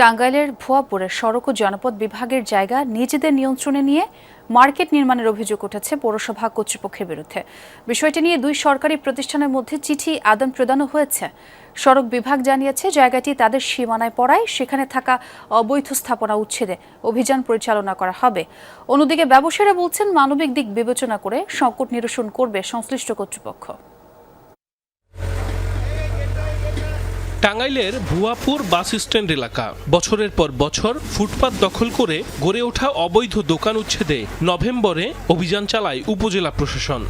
টাঙ্গাইলের ভুয়াপুরে সড়ক ও জনপদ বিভাগের জায়গা নিজেদের নিয়ন্ত্রণে নিয়ে মার্কেট নির্মাণের অভিযোগ উঠেছে পৌরসভা কর্তৃপক্ষের বিরুদ্ধে। বিষয়টি নিয়ে দুই সরকারি প্রতিষ্ঠানের মধ্যে চিঠি আদান প্রদানও হয়েছে। সড়ক বিভাগ জানিয়েছে, জায়গাটি তাদের সীমানায় পড়ায় সেখানে থাকা অবৈধ স্থাপনা উচ্ছেদে অভিযান পরিচালনা করা হবে। অন্যদিকে ব্যবসায়ীরা বলছেন, মানবিক দিক বিবেচনা করে সংকট নিরসন করবে সংশ্লিষ্ট কর্তৃপক্ষ। টাঙ্গাইলের ভুয়াপুর বাস স্ট্যান্ড এলাকা। বছরের পর বছর ফুটপাত দখল করে গড়ে ওঠা অবৈধ দোকান উচ্ছেদে নভেম্বরে অভিযান চালায় উপজেলা প্রশাসন।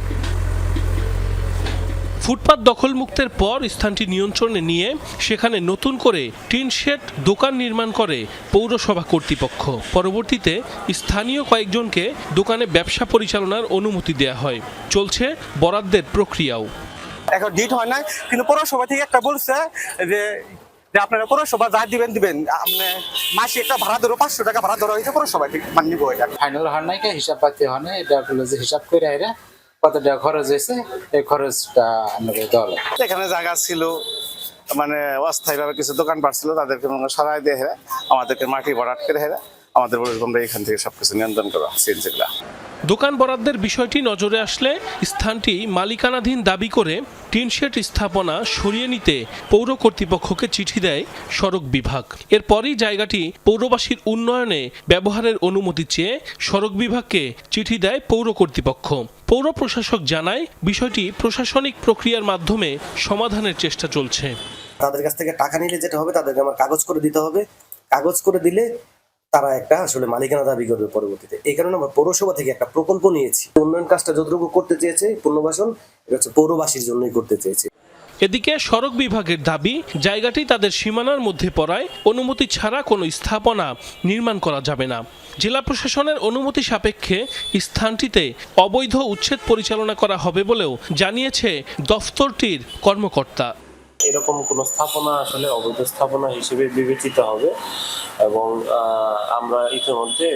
ফুটপাত দখলমুক্তের পর স্থানটি নিয়ন্ত্রণে নিয়ে সেখানে নতুন করে টিন শেড দোকান নির্মাণ করে পৌরসভা কর্তৃপক্ষ। পরবর্তীতে স্থানীয় কয়েকজনকে দোকানে ব্যবসা পরিচালনার অনুমতি দেয়া হয়। চলছে বরাদ্দের প্রক্রিয়াও। এখন ডিট হয় নাই কিন্তু পৌরসভা থেকে একটা বলছে যে যে আপনারা পৌরসভা যা দিবেন দিবেন। আপনি মাসে একটা ভাড়া ধরো পাঁচশো টাকা ভাড়া ধরো হয়েছে পৌরসভা মানে নিবো এটা। ফাইনাল হয় নাই কে? হিসাব পাতি হয় নাই। এটা বলে যে হিসাব করে আইরা কত টাকা খরচ হয়েছে এই খরচটা আমাকে লাগবে। এখানে জায়গা ছিল মানে অস্থায়ীভাবে কিছু দোকান ছিল তাদেরকে সরাই দিয়ে হেরা আমাদেরকে মাটি ভরাট করে হেরা। আমাদের আমরা এখান থেকে সবকিছু নিয়ন্ত্রণ করা সিএনজিগুলা। দোকান বরাদ্দের বিষয়টি নজরে আসলে স্থানটি মালিকানাধীন দাবি করে টিনশেড স্থাপনা সরিয়ে নিতে পৌর কর্তৃপক্ষকে চিঠি দেয় সড়ক বিভাগ। এরপরই জায়গাটি পৌরবাসীর উন্নয়নে ব্যবহারের অনুমতি চেয়ে সড়ক বিভাগকে চিঠি দেয় পৌর কর্তৃপক্ষ। পৌর প্রশাসক জানায় বিষয়টি প্রশাসনিক প্রক্রিয়ার মাধ্যমে সমাধানের চেষ্টা চলছে। তাদের কাছ থেকে টাকা নিলে যেটা হবে তাদেরকে আমার কাগজ করে দিতে হবে। কাগজ করে দিলে তারা একটা আসলে মালিকানা দাবি করবে পরবর্তীতে। এই কারণে আমরা পৌরসভা থেকে একটা প্রকল্প নিয়েছি। উন্নয়ন কাজটা যতটুকু করতে চেয়েছে, পুনর্বাসন, এটা হচ্ছে পৌরবাসীর জন্যই করতে চেয়েছে। এদিকে সড়ক বিভাগের দাবি, জায়গাটি তাদের সীমানার মধ্যে পড়ায় অনুমতি ছাড়া কোনো স্থাপনা নির্মাণ করা যাবে না। জেলা প্রশাসনের অনুমতি সাপেক্ষে স্থানটিতে অবৈধ উচ্ছেদ পরিচালনা করা হবে বলেও জানিয়েছে দফতরটির কর্মকর্তা। এরকম কোনো স্থাপনা আসলে অবৈধ স্থাপনা হিসেবে বিবেচিত হবে এবং আমরা ইতিমধ্যে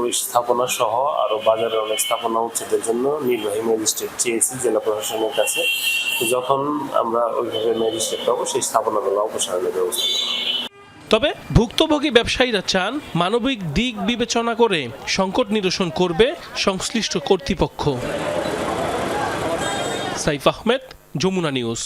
ওই স্থাপনা সহ আরও বাজারে অনেক স্থাপনা উচ্ছেদের জন্য নির্বাহী ম্যাজিস্ট্রেট চেয়েছি জেলা প্রশাসনের কাছে। যখন আমরা ওইভাবে ম্যাজিস্ট্রেট পাবো, সেই স্থাপনাগুলো অপসারণের ব্যবস্থা তবে ভুক্তভোগী ব্যবসায়ীরা চান মানবিক দিক বিবেচনা করে সংকট নিরসন করবে সংশ্লিষ্ট কর্তৃপক্ষ। সাইফ আহমেদ, যমুনা নিউজ।